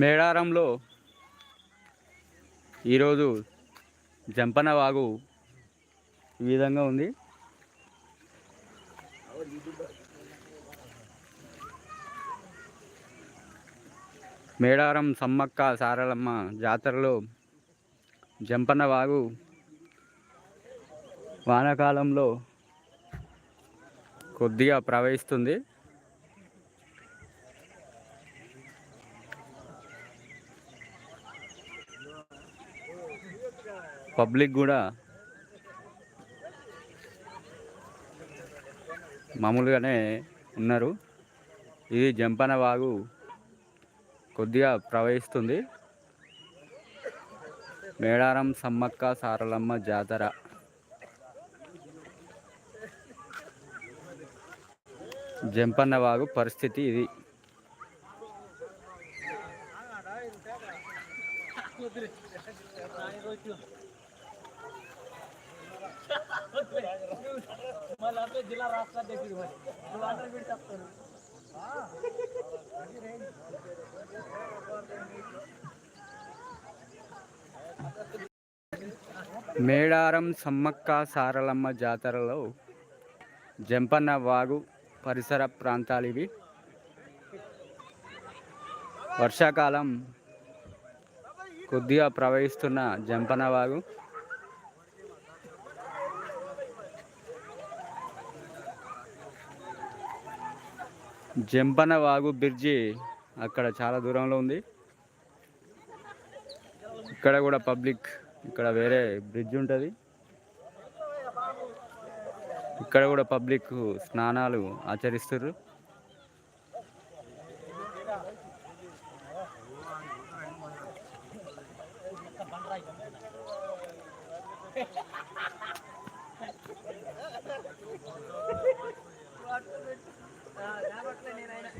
మేడారంలో ఈరోజు జంపన వాగు ఈ విధంగా ఉంది. మేడారం సమ్మక్క సారలమ్మ జాతరలో జంపన వాగు వానాకాలంలో కొద్దిగా ప్రవహిస్తుంది. పబ్లిక్ కూడా మామూలుగానే ఉన్నారు. ఇది జంపన వాగు కొద్దిగా ప్రవహిస్తుంది. మేడారం సమ్మక్క సారలమ్మ జాతర. జంపన్న వాగు పరిస్థితి ఇది. మళ్ళీ అంటే జిల్లా రాష్ట్ర అధ్యక్షుడు మరి నువ్వు అందరూ వీడు చెప్తాను మేడారం సమ్మక్క సారలమ్మ జాతరలో జంపన్న వాగు పరిసర ప్రాంతాలు ఇవి. వర్షాకాలం కొద్దిగా ప్రవహిస్తున్న జంపన వాగు. జంపనవాగు బ్రిడ్జి అక్కడ చాలా దూరంలో ఉంది. ఇక్కడ కూడా పబ్లిక్ ఇక్కడ వేరే బ్రిడ్జ్ ఉంటుంది. ఇక్కడ కూడా పబ్లిక్ స్నానాలు ఆచరిస్తారు هناك